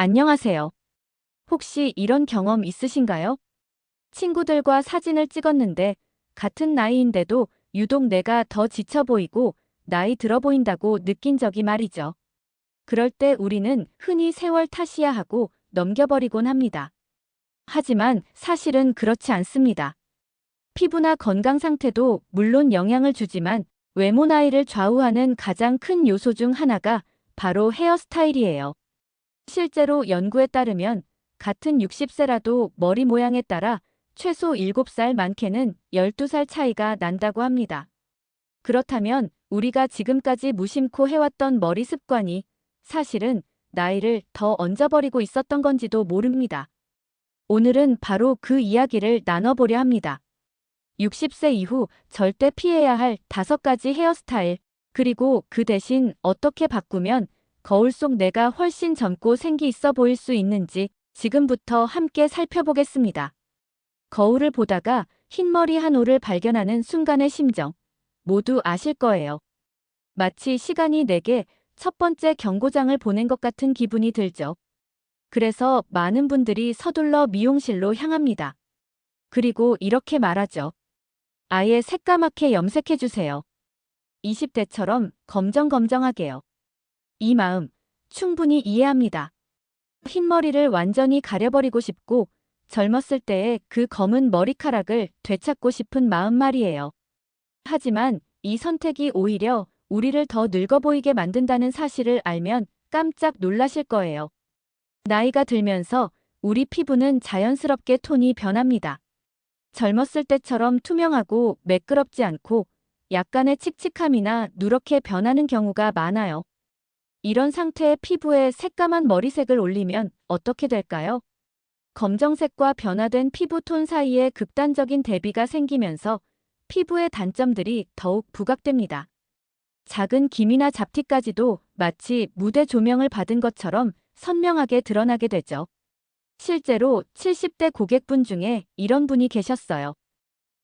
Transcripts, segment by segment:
안녕하세요. 혹시 이런 경험 있으신가요? 친구들과 사진을 찍었는데 같은 나이인데도 유독 내가 더 지쳐 보이고 나이 들어 보인다고 느낀 적이 말이죠. 그럴 때 우리는 흔히 세월 탓이야 하고 넘겨버리곤 합니다. 하지만 사실은 그렇지 않습니다. 피부나 건강 상태도 물론 영향을 주지만 외모 나이를 좌우하는 가장 큰 요소 중 하나가 바로 헤어스타일이에요. 실제로 연구에 따르면 같은 60세라도 머리 모양에 따라 최소 7살 많게는 12살 차이가 난다고 합니다. 그렇다면 우리가 지금까지 무심코 해왔던 머리 습관이 사실은 나이를 더 얹어버리고 있었던 건지도 모릅니다. 오늘은 바로 그 이야기를 나눠보려 합니다. 60세 이후 절대 피해야 할 다섯 가지 헤어스타일, 그리고 그 대신 어떻게 바꾸면 거울 속 내가 훨씬 젊고 생기 있어 보일 수 있는지 지금부터 함께 살펴보겠습니다. 거울을 보다가 흰머리 한 올을 발견하는 순간의 심정, 모두 아실 거예요. 마치 시간이 내게 첫 번째 경고장을 보낸 것 같은 기분이 들죠. 그래서 많은 분들이 서둘러 미용실로 향합니다. 그리고 이렇게 말하죠. 아예 새까맣게 염색해주세요. 20대처럼 검정검정하게요. 이 마음, 충분히 이해합니다. 흰머리를 완전히 가려버리고 싶고 젊었을 때의 그 검은 머리카락을 되찾고 싶은 마음 말이에요. 하지만 이 선택이 오히려 우리를 더 늙어 보이게 만든다는 사실을 알면 깜짝 놀라실 거예요. 나이가 들면서 우리 피부는 자연스럽게 톤이 변합니다. 젊었을 때처럼 투명하고 매끄럽지 않고 약간의 칙칙함이나 누렇게 변하는 경우가 많아요. 이런 상태의 피부에 새까만 머리색을 올리면 어떻게 될까요? 검정색과 변화된 피부톤 사이에 극단적인 대비가 생기면서 피부의 단점들이 더욱 부각됩니다. 작은 기미나 잡티까지도 마치 무대 조명을 받은 것처럼 선명하게 드러나게 되죠. 실제로 70대 고객분 중에 이런 분이 계셨어요.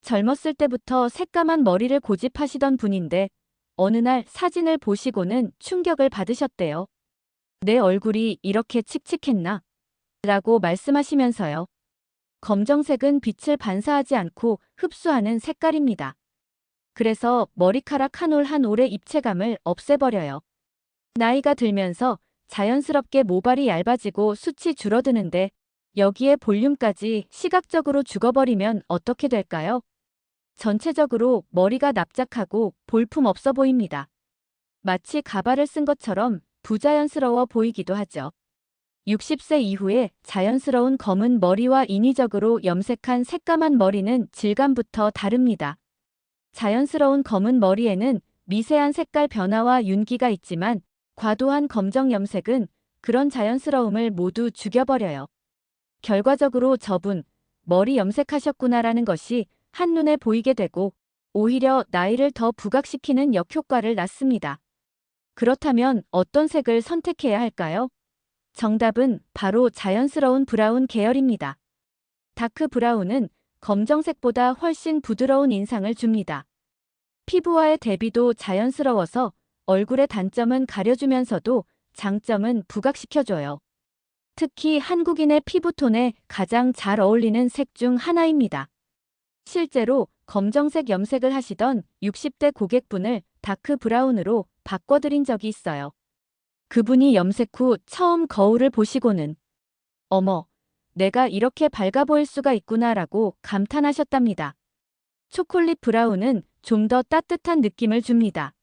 젊었을 때부터 새까만 머리를 고집하시던 분인데 어느 날 사진을 보시고는 충격을 받으셨대요. 내 얼굴이 이렇게 칙칙했나? 라고 말씀하시면서요. 검정색은 빛을 반사하지 않고 흡수하는 색깔입니다. 그래서 머리카락 한 올 한 올의 입체감을 없애버려요. 나이가 들면서 자연스럽게 모발이 얇아지고 숱이 줄어드는데 여기에 볼륨까지 시각적으로 죽어버리면 어떻게 될까요? 전체적으로 머리가 납작하고 볼품 없어 보입니다. 마치 가발을 쓴 것처럼 부자연스러워 보이기도 하죠. 60세 이후에 자연스러운 검은 머리와 인위적으로 염색한 새까만 머리는 질감부터 다릅니다. 자연스러운 검은 머리에는 미세한 색깔 변화와 윤기가 있지만 과도한 검정 염색은 그런 자연스러움을 모두 죽여버려요. 결과적으로 저분, 머리 염색하셨구나라는 것이 한눈에 보이게 되고 오히려 나이를 더 부각시키는 역효과를 낳습니다. 그렇다면 어떤 색을 선택해야 할까요? 정답은 바로 자연스러운 브라운 계열입니다. 다크 브라운은 검정색보다 훨씬 부드러운 인상을 줍니다. 피부와의 대비도 자연스러워서 얼굴의 단점은 가려주면서도 장점은 부각시켜줘요. 특히 한국인의 피부톤에 가장 잘 어울리는 색 중 하나입니다. 실제로 검정색 염색을 하시던 60대 고객분을 다크 브라운으로 바꿔드린 적이 있어요. 그분이 염색 후 처음 거울을 보시고는 어머, 내가 이렇게 밝아 보일 수가 있구나 라고 감탄하셨답니다. 초콜릿 브라운은 좀 더 따뜻한 느낌을 줍니다.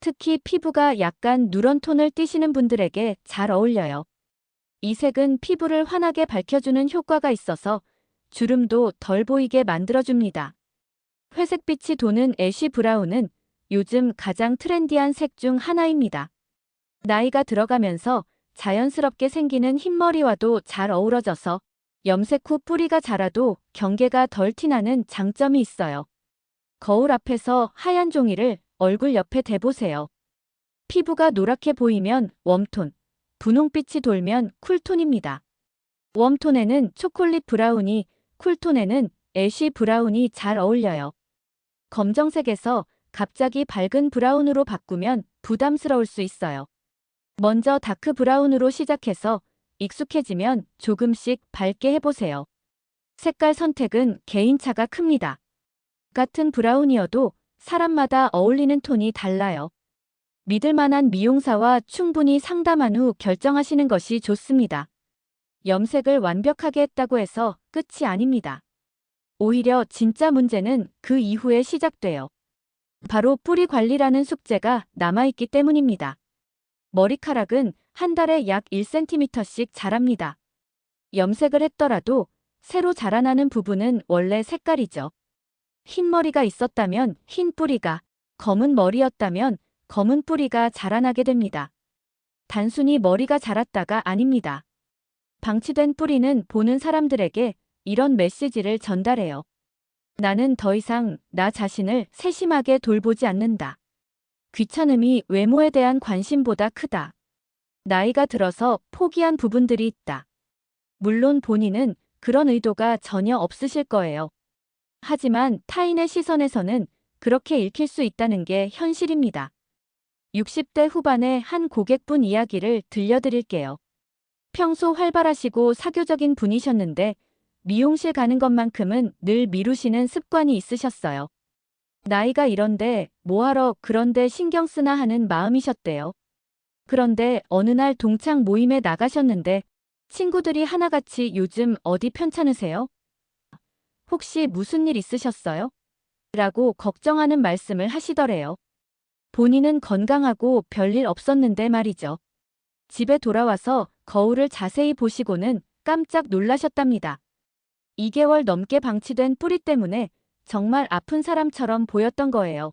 특히 피부가 약간 누런 톤을 띠시는 분들에게 잘 어울려요. 이 색은 피부를 환하게 밝혀주는 효과가 있어서 주름도 덜 보이게 만들어줍니다. 회색빛이 도는 애쉬 브라운은 요즘 가장 트렌디한 색 중 하나입니다. 나이가 들어가면서 자연스럽게 생기는 흰머리와도 잘 어우러져서 염색 후 뿌리가 자라도 경계가 덜 티나는 장점이 있어요. 거울 앞에서 하얀 종이를 얼굴 옆에 대보세요. 피부가 노랗게 보이면 웜톤, 분홍빛이 돌면 쿨톤입니다. 웜톤에는 초콜릿 브라운이, 쿨톤에는 애쉬 브라운이 잘 어울려요. 검정색에서 갑자기 밝은 브라운으로 바꾸면 부담스러울 수 있어요. 먼저 다크 브라운으로 시작해서 익숙해지면 조금씩 밝게 해보세요. 색깔 선택은 개인차가 큽니다. 같은 브라운이어도 사람마다 어울리는 톤이 달라요. 믿을 만한 미용사와 충분히 상담한 후 결정하시는 것이 좋습니다. 염색을 완벽하게 했다고 해서 끝이 아닙니다. 오히려 진짜 문제는 그 이후에 시작돼요. 바로 뿌리 관리라는 숙제가 남아있기 때문입니다. 머리카락은 한 달에 약 1cm씩 자랍니다. 염색을 했더라도 새로 자라나는 부분은 원래 색깔이죠. 흰 머리가 있었다면 흰 뿌리가, 검은 머리였다면 검은 뿌리가 자라나게 됩니다. 단순히 머리가 자랐다가 아닙니다. 방치된 뿌리는 보는 사람들에게 이런 메시지를 전달해요. 나는 더 이상 나 자신을 세심하게 돌보지 않는다. 귀찮음이 외모에 대한 관심보다 크다. 나이가 들어서 포기한 부분들이 있다. 물론 본인은 그런 의도가 전혀 없으실 거예요. 하지만 타인의 시선에서는 그렇게 읽힐 수 있다는 게 현실입니다. 60대 후반의 한 고객분 이야기를 들려드릴게요. 평소 활발하시고 사교적인 분이셨는데 미용실 가는 것만큼은 늘 미루시는 습관이 있으셨어요. 나이가 이런데 뭐하러 그런데 신경 쓰나 하는 마음이셨대요. 그런데 어느 날 동창 모임에 나가셨는데 친구들이 하나같이 요즘 어디 편찮으세요? 혹시 무슨 일 있으셨어요? 라고 걱정하는 말씀을 하시더래요. 본인은 건강하고 별일 없었는데 말이죠. 집에 돌아와서 거울을 자세히 보시고는 깜짝 놀라셨답니다. 2개월 넘게 방치된 뿌리 때문에 정말 아픈 사람처럼 보였던 거예요.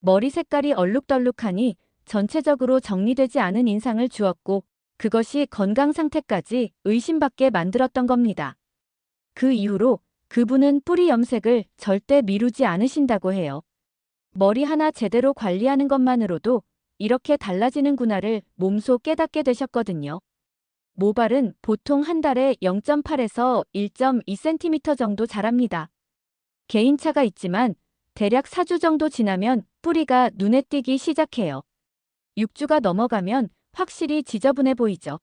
머리 색깔이 얼룩덜룩하니 전체적으로 정리되지 않은 인상을 주었고 그것이 건강 상태까지 의심받게 만들었던 겁니다. 그 이후로 그분은 뿌리 염색을 절대 미루지 않으신다고 해요. 머리 하나 제대로 관리하는 것만으로도 이렇게 달라지는구나를 몸소 깨닫게 되셨거든요. 모발은 보통 한 달에 0.8에서 1.2cm 정도 자랍니다. 개인차가 있지만 대략 4주 정도 지나면 뿌리가 눈에 띄기 시작해요. 6주가 넘어가면 확실히 지저분해 보이죠.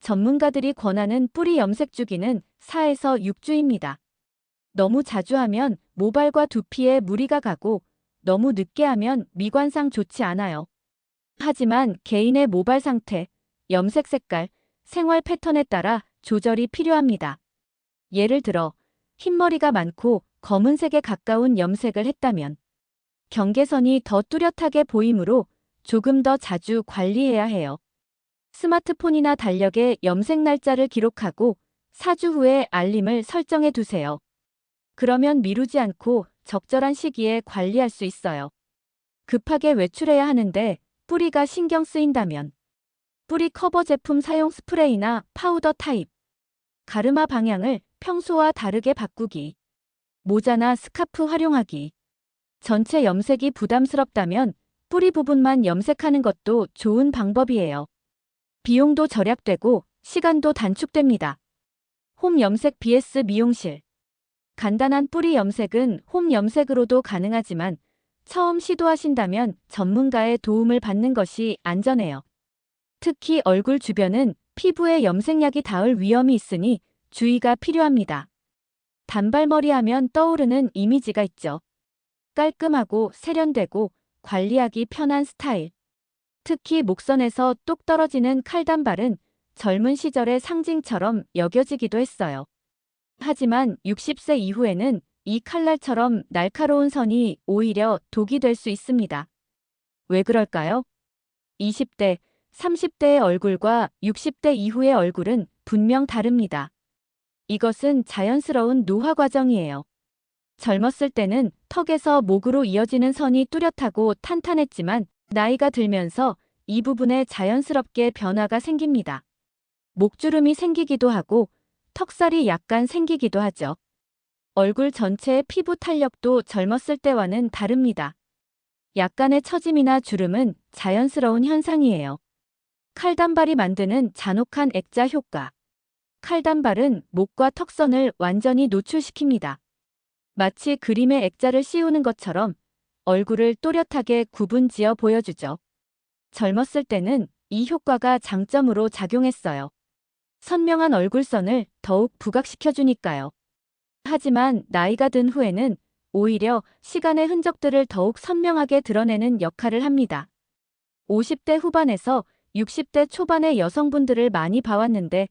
전문가들이 권하는 뿌리 염색 주기는 4에서 6주입니다. 너무 자주 하면 모발과 두피에 무리가 가고 너무 늦게 하면 미관상 좋지 않아요. 하지만 개인의 모발 상태, 염색 색깔, 생활 패턴에 따라 조절이 필요합니다. 예를 들어 흰머리가 많고 검은색에 가까운 염색을 했다면 경계선이 더 뚜렷하게 보이므로 조금 더 자주 관리해야 해요. 스마트폰이나 달력에 염색 날짜를 기록하고 4주 후에 알림을 설정해 두세요. 그러면 미루지 않고 적절한 시기에 관리할 수 있어요. 급하게 외출해야 하는데 뿌리가 신경 쓰인다면 뿌리 커버 제품 사용 스프레이나 파우더 타입 가르마 방향을 평소와 다르게 바꾸기 모자나 스카프 활용하기 전체 염색이 부담스럽다면 뿌리 부분만 염색하는 것도 좋은 방법이에요. 비용도 절약되고 시간도 단축됩니다. 홈 염색 BS 미용실 간단한 뿌리 염색은 홈 염색으로도 가능하지만 처음 시도하신다면 전문가의 도움을 받는 것이 안전해요. 특히 얼굴 주변은 피부에 염색약이 닿을 위험이 있으니 주의가 필요합니다. 단발머리 하면 떠오르는 이미지가 있죠. 깔끔하고 세련되고 관리하기 편한 스타일. 특히 목선에서 똑 떨어지는 칼단발은 젊은 시절의 상징처럼 여겨지기도 했어요. 하지만 60세 이후에는 이 칼날처럼 날카로운 선이 오히려 독이 될 수 있습니다. 왜 그럴까요? 20대, 30대의 얼굴과 60대 이후의 얼굴은 분명 다릅니다. 이것은 자연스러운 노화 과정이에요. 젊었을 때는 턱에서 목으로 이어지는 선이 뚜렷하고 탄탄했지만 나이가 들면서 이 부분에 자연스럽게 변화가 생깁니다. 목주름이 생기기도 하고 턱살이 약간 생기기도 하죠. 얼굴 전체의 피부 탄력도 젊었을 때와는 다릅니다. 약간의 처짐이나 주름은 자연스러운 현상이에요. 칼단발이 만드는 잔혹한 액자 효과. 칼단발은 목과 턱선을 완전히 노출시킵니다. 마치 그림에 액자를 씌우는 것처럼 얼굴을 또렷하게 구분 지어 보여주죠. 젊었을 때는 이 효과가 장점으로 작용했어요. 선명한 얼굴선을 더욱 부각시켜주니까요. 하지만 나이가 든 후에는 오히려 시간의 흔적들을 더욱 선명하게 드러내는 역할을 합니다. 50대 후반에서 60대 초반의 여성분들을 많이 봐왔는데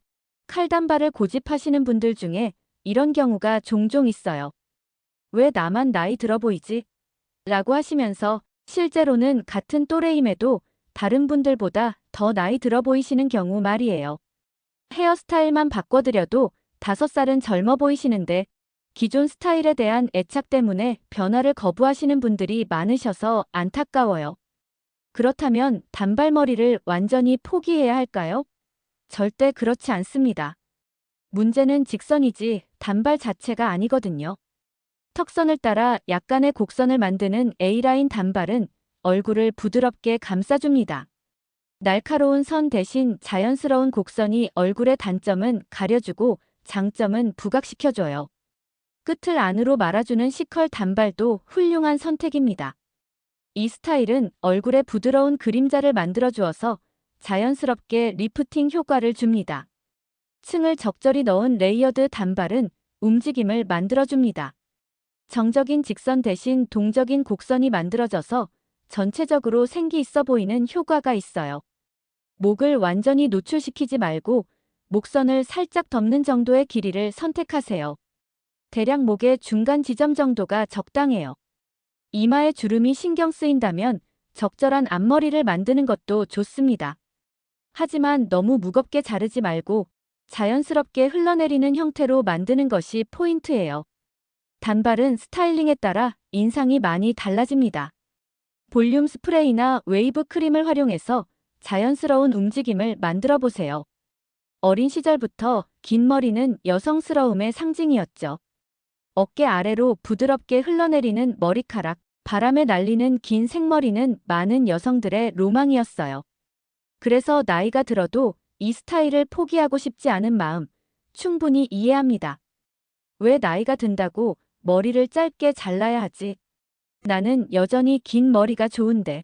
칼단발을 고집하시는 분들 중에 이런 경우가 종종 있어요. 왜 나만 나이 들어 보이지? 라고 하시면서 실제로는 같은 또래임에도 다른 분들보다 더 나이 들어 보이시는 경우 말이에요. 헤어스타일만 바꿔드려도 다섯 살은 젊어 보이시는데 기존 스타일에 대한 애착 때문에 변화를 거부하시는 분들이 많으셔서 안타까워요. 그렇다면 단발머리를 완전히 포기해야 할까요? 절대 그렇지 않습니다. 문제는 직선이지 단발 자체가 아니거든요. 턱선을 따라 약간의 곡선을 만드는 A라인 단발은 얼굴을 부드럽게 감싸줍니다. 날카로운 선 대신 자연스러운 곡선이 얼굴의 단점은 가려주고 장점은 부각시켜줘요. 끝을 안으로 말아주는 시컬 단발도 훌륭한 선택입니다. 이 스타일은 얼굴에 부드러운 그림자를 만들어 주어서 자연스럽게 리프팅 효과를 줍니다. 층을 적절히 넣은 레이어드 단발은 움직임을 만들어줍니다. 정적인 직선 대신 동적인 곡선이 만들어져서 전체적으로 생기 있어 보이는 효과가 있어요. 목을 완전히 노출시키지 말고 목선을 살짝 덮는 정도의 길이를 선택하세요. 대략 목의 중간 지점 정도가 적당해요. 이마에 주름이 신경 쓰인다면 적절한 앞머리를 만드는 것도 좋습니다. 하지만 너무 무겁게 자르지 말고 자연스럽게 흘러내리는 형태로 만드는 것이 포인트예요. 단발은 스타일링에 따라 인상이 많이 달라집니다. 볼륨 스프레이나 웨이브 크림을 활용해서 자연스러운 움직임을 만들어 보세요. 어린 시절부터 긴 머리는 여성스러움의 상징이었죠. 어깨 아래로 부드럽게 흘러내리는 머리카락, 바람에 날리는 긴 생머리는 많은 여성들의 로망이었어요. 그래서 나이가 들어도 이 스타일을 포기하고 싶지 않은 마음 충분히 이해합니다. 왜 나이가 든다고 머리를 짧게 잘라야 하지? 나는 여전히 긴 머리가 좋은데.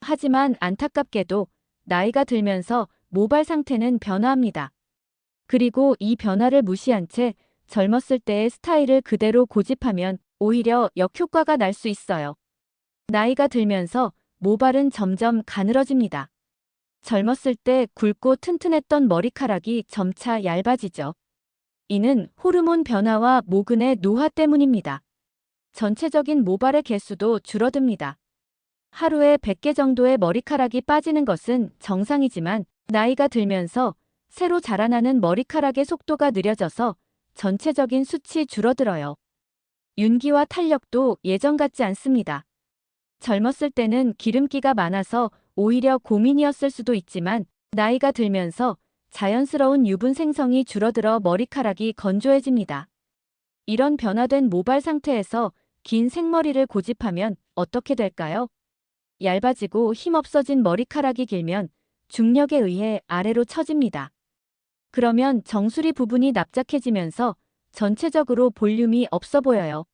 하지만 안타깝게도 나이가 들면서 모발 상태는 변화합니다. 그리고 이 변화를 무시한 채 젊었을 때의 스타일을 그대로 고집하면 오히려 역효과가 날 수 있어요. 나이가 들면서 모발은 점점 가늘어집니다. 젊었을 때 굵고 튼튼했던 머리카락이 점차 얇아지죠. 이는 호르몬 변화와 모근의 노화 때문입니다. 전체적인 모발의 개수도 줄어듭니다. 하루에 100개 정도의 머리카락이 빠지는 것은 정상이지만 나이가 들면서 새로 자라나는 머리카락의 속도가 느려져서 전체적인 수치 줄어들어요. 윤기와 탄력도 예전 같지 않습니다. 젊었을 때는 기름기가 많아서 오히려 고민이었을 수도 있지만 나이가 들면서 자연스러운 유분 생성이 줄어들어 머리카락이 건조해집니다. 이런 변화된 모발 상태에서 긴 생머리를 고집하면 어떻게 될까요? 얇아지고 힘없어진 머리카락이 길면 중력에 의해 아래로 처집니다. 그러면 정수리 부분이 납작해지면서 전체적으로 볼륨이 없어 보여요.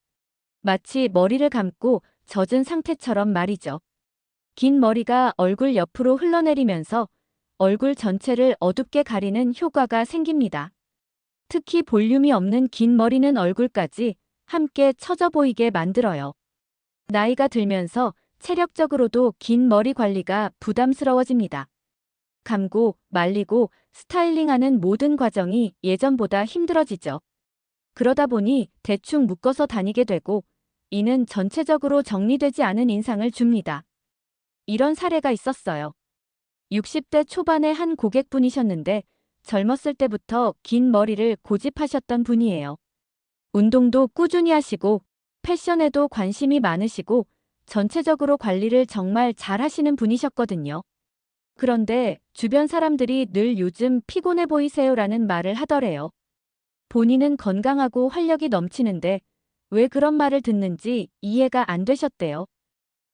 마치 머리를 감고 젖은 상태처럼 말이죠. 긴 머리가 얼굴 옆으로 흘러내리면서 얼굴 전체를 어둡게 가리는 효과가 생깁니다. 특히 볼륨이 없는 긴 머리는 얼굴까지 함께 처져 보이게 만들어요. 나이가 들면서 체력적으로도 긴 머리 관리가 부담스러워집니다. 감고, 말리고, 스타일링하는 모든 과정이 예전보다 힘들어지죠. 그러다 보니 대충 묶어서 다니게 되고, 이는 전체적으로 정리되지 않은 인상을 줍니다. 이런 사례가 있었어요. 60대 초반의 한 고객분이셨는데 젊었을 때부터 긴 머리를 고집하셨던 분이에요. 운동도 꾸준히 하시고 패션에도 관심이 많으시고 전체적으로 관리를 정말 잘 하시는 분이셨거든요. 그런데 주변 사람들이 늘 요즘 피곤해 보이세요라는 말을 하더래요. 본인은 건강하고 활력이 넘치는데 왜 그런 말을 듣는지 이해가 안 되셨대요.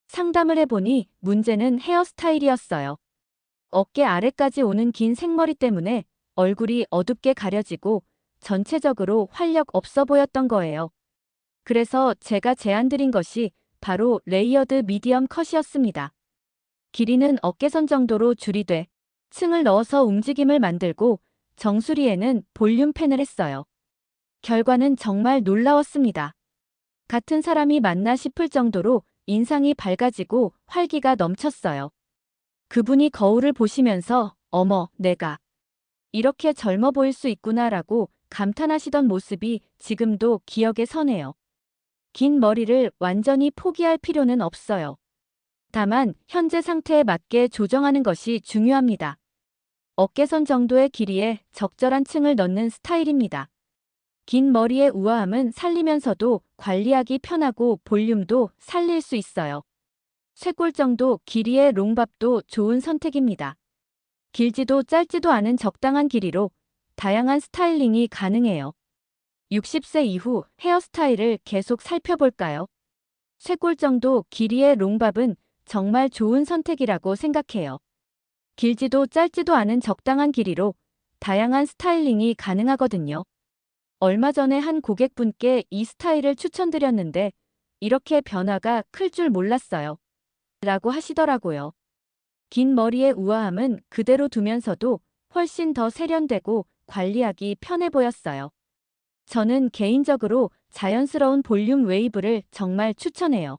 상담을 해보니 문제는 헤어스타일이었어요. 어깨 아래까지 오는 긴 생머리 때문에 얼굴이 어둡게 가려지고 전체적으로 활력 없어 보였던 거예요. 그래서 제가 제안드린 것이 바로 레이어드 미디엄 컷이었습니다. 길이는 어깨선 정도로 줄이되 층을 넣어서 움직임을 만들고 정수리에는 볼륨 펜을 했어요. 결과는 정말 놀라웠습니다. 같은 사람이 맞나 싶을 정도로 인상이 밝아지고 활기가 넘쳤어요. 그분이 거울을 보시면서 어머, 내가 이렇게 젊어 보일 수 있구나라고 감탄하시던 모습이 지금도 기억에 서네요. 긴 머리를 완전히 포기할 필요는 없어요. 다만 현재 상태에 맞게 조정하는 것이 중요합니다. 어깨선 정도의 길이에 적절한 층을 넣는 스타일입니다. 긴 머리의 우아함은 살리면서도 관리하기 편하고 볼륨도 살릴 수 있어요. 쇄골 정도 길이의 롱밥도 좋은 선택입니다. 길지도 짧지도 않은 적당한 길이로 다양한 스타일링이 가능해요. 60세 이후 헤어스타일을 계속 살펴볼까요? 쇄골 정도 길이의 롱밥은 정말 좋은 선택이라고 생각해요. 길지도 짧지도 않은 적당한 길이로 다양한 스타일링이 가능하거든요. 얼마 전에 한 고객분께 이 스타일을 추천드렸는데 이렇게 변화가 클 줄 몰랐어요. 라고 하시더라고요. 긴 머리의 우아함은 그대로 두면서도 훨씬 더 세련되고 관리하기 편해 보였어요. 저는 개인적으로 자연스러운 볼륨 웨이브를 정말 추천해요.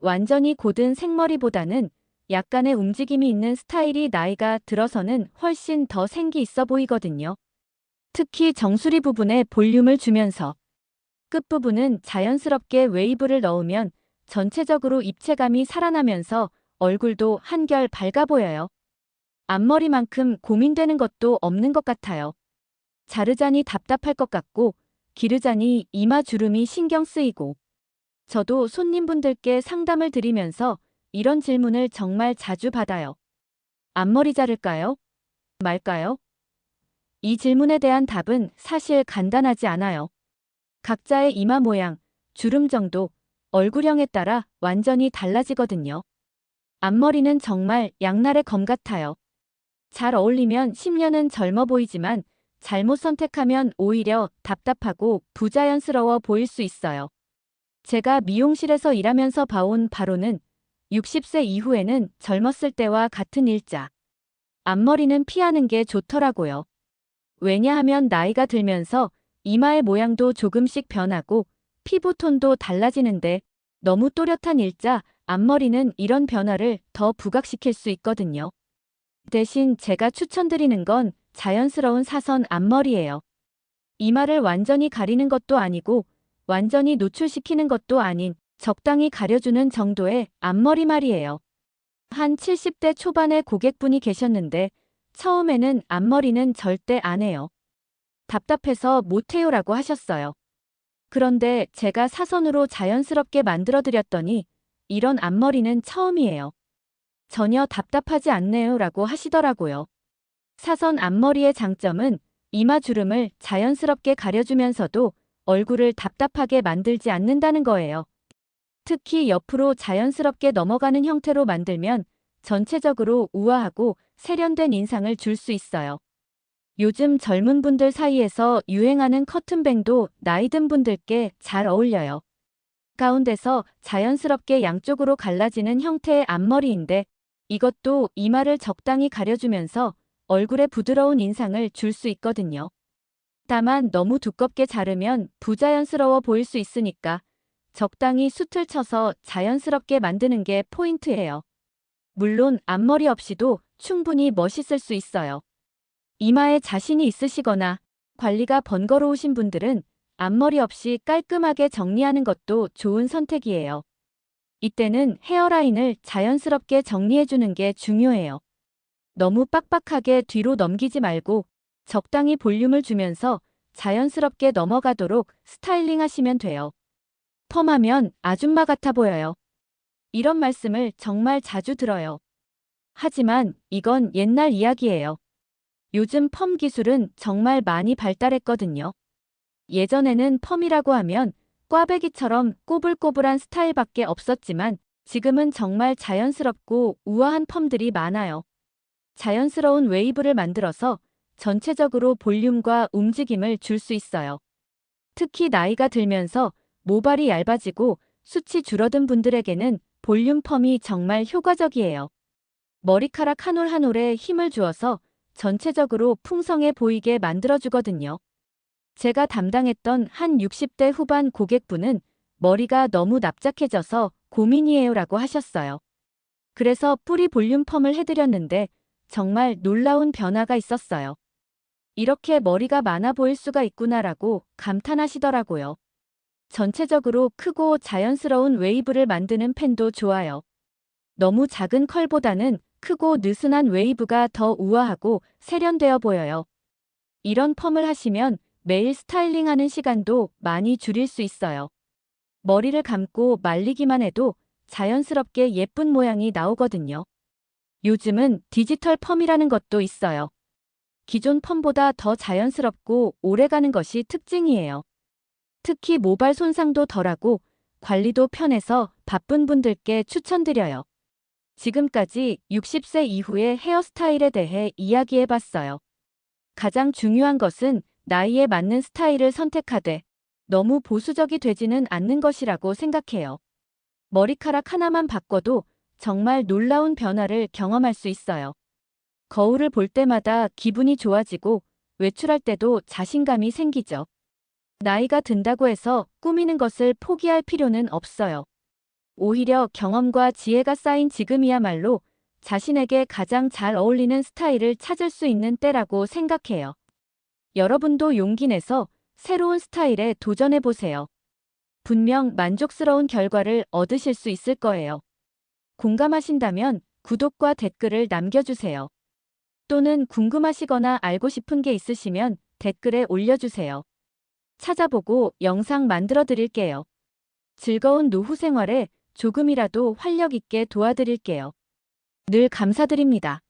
완전히 곧은 생머리보다는 약간의 움직임이 있는 스타일이 나이가 들어서는 훨씬 더 생기 있어 보이거든요. 특히 정수리 부분에 볼륨을 주면서 끝부분은 자연스럽게 웨이브를 넣으면 전체적으로 입체감이 살아나면서 얼굴도 한결 밝아 보여요. 앞머리만큼 고민되는 것도 없는 것 같아요. 자르자니 답답할 것 같고 기르자니 이마 주름이 신경 쓰이고 저도 손님분들께 상담을 드리면서 이런 질문을 정말 자주 받아요. 앞머리 자를까요? 말까요? 이 질문에 대한 답은 사실 간단하지 않아요. 각자의 이마 모양, 주름 정도, 얼굴형에 따라 완전히 달라지거든요. 앞머리는 정말 양날의 검 같아요. 잘 어울리면 10년은 젊어 보이지만 잘못 선택하면 오히려 답답하고 부자연스러워 보일 수 있어요. 제가 미용실에서 일하면서 봐온 바로는 60세 이후에는 젊었을 때와 같은 일자. 앞머리는 피하는 게 좋더라고요. 왜냐하면 나이가 들면서 이마의 모양도 조금씩 변하고 피부톤도 달라지는데 너무 또렷한 일자, 앞머리는 이런 변화를 더 부각시킬 수 있거든요. 대신 제가 추천드리는 건 자연스러운 사선 앞머리예요. 이마를 완전히 가리는 것도 아니고 완전히 노출시키는 것도 아닌 적당히 가려주는 정도의 앞머리 말이에요. 한 70대 초반의 고객분이 계셨는데 처음에는 앞머리는 절대 안 해요. 답답해서 못해요라고 하셨어요. 그런데 제가 사선으로 자연스럽게 만들어드렸더니 이런 앞머리는 처음이에요. 전혀 답답하지 않네요 라고 하시더라고요. 사선 앞머리의 장점은 이마 주름을 자연스럽게 가려주면서도 얼굴을 답답하게 만들지 않는다는 거예요. 특히 옆으로 자연스럽게 넘어가는 형태로 만들면 전체적으로 우아하고 세련된 인상을 줄 수 있어요. 요즘 젊은 분들 사이에서 유행하는 커튼뱅도 나이 든 분들께 잘 어울려요. 가운데서 자연스럽게 양쪽으로 갈라지는 형태의 앞머리인데 이것도 이마를 적당히 가려주면서 얼굴에 부드러운 인상을 줄 수 있거든요. 다만 너무 두껍게 자르면 부자연스러워 보일 수 있으니까 적당히 숱을 쳐서 자연스럽게 만드는 게 포인트예요. 물론 앞머리 없이도 충분히 멋있을 수 있어요. 이마에 자신이 있으시거나 관리가 번거로우신 분들은 앞머리 없이 깔끔하게 정리하는 것도 좋은 선택이에요. 이때는 헤어라인을 자연스럽게 정리해주는 게 중요해요. 너무 빡빡하게 뒤로 넘기지 말고 적당히 볼륨을 주면서 자연스럽게 넘어가도록 스타일링 하시면 돼요. 펌하면 아줌마 같아 보여요. 이런 말씀을 정말 자주 들어요. 하지만 이건 옛날 이야기예요. 요즘 펌 기술은 정말 많이 발달했거든요. 예전에는 펌이라고 하면 꽈배기처럼 꼬불꼬불한 스타일밖에 없었지만 지금은 정말 자연스럽고 우아한 펌들이 많아요. 자연스러운 웨이브를 만들어서 전체적으로 볼륨과 움직임을 줄 수 있어요. 특히 나이가 들면서 모발이 얇아지고 숱이 줄어든 분들에게는 볼륨 펌이 정말 효과적이에요. 머리카락 한 올 한 올에 힘을 주어서 전체적으로 풍성해 보이게 만들어주거든요. 제가 담당했던 한 60대 후반 고객분은 머리가 너무 납작해져서 고민이에요 라고 하셨어요. 그래서 뿌리 볼륨 펌을 해드렸는데 정말 놀라운 변화가 있었어요. 이렇게 머리가 많아 보일 수가 있구나라고 감탄하시더라고요. 전체적으로 크고 자연스러운 웨이브를 만드는 펜도 좋아요. 너무 작은 컬보다는 크고 느슨한 웨이브가 더 우아하고 세련되어 보여요. 이런 펌을 하시면 매일 스타일링하는 시간도 많이 줄일 수 있어요. 머리를 감고 말리기만 해도 자연스럽게 예쁜 모양이 나오거든요. 요즘은 디지털 펌이라는 것도 있어요. 기존 펌보다 더 자연스럽고 오래가는 것이 특징이에요. 특히 모발 손상도 덜하고 관리도 편해서 바쁜 분들께 추천드려요. 지금까지 60세 이후의 헤어스타일에 대해 이야기해봤어요. 가장 중요한 것은 나이에 맞는 스타일을 선택하되 너무 보수적이 되지는 않는 것이라고 생각해요. 머리카락 하나만 바꿔도 정말 놀라운 변화를 경험할 수 있어요. 거울을 볼 때마다 기분이 좋아지고 외출할 때도 자신감이 생기죠. 나이가 든다고 해서 꾸미는 것을 포기할 필요는 없어요. 오히려 경험과 지혜가 쌓인 지금이야말로 자신에게 가장 잘 어울리는 스타일을 찾을 수 있는 때라고 생각해요. 여러분도 용기 내서 새로운 스타일에 도전해보세요. 분명 만족스러운 결과를 얻으실 수 있을 거예요. 공감하신다면 구독과 댓글을 남겨주세요. 또는 궁금하시거나 알고 싶은 게 있으시면 댓글에 올려주세요. 찾아보고 영상 만들어 드릴게요. 즐거운 노후 생활에 조금이라도 활력 있게 도와드릴게요. 늘 감사드립니다.